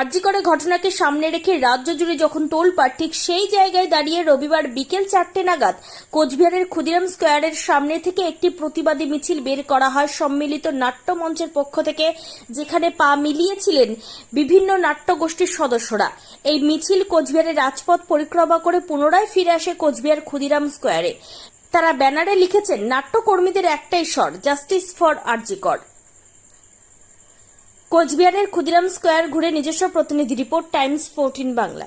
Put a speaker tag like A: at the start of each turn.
A: আরজিকরে ঘটনাকে সামনে রেখে রাজ্য জুড়ে যখন টোল তোলপাড়, ঠিক সেই জায়গায় দাঁড়িয়ে রবিবার বিকেল চারটে নাগাদ কোচবিহারের ক্ষুদিরাম স্কোয়ারের সামনে থেকে একটি প্রতিবাদী মিছিল বের করা হয় সম্মিলিত নাট্যমঞ্চের পক্ষ থেকে, যেখানে পা মিলিয়েছিলেন বিভিন্ন নাট্যগোষ্ঠীর সদস্যরা। এই মিছিল কোচবিহারের রাজপথ পরিক্রমা করে পুনরায় ফিরে আসে কোচবিহার ক্ষুদিরাম স্কোয়ারে। তারা ব্যানারে লিখেছেন, নাট্যকর্মীদের একটাই স্বর, জাস্টিস ফর আরজিকর। কোচবিহারের ক্ষুদিরাম স্কোয়ার ঘুরে নিজস্ব প্রতিনিধি রিপোর্ট টাইমস ফোরটিন বাংলা।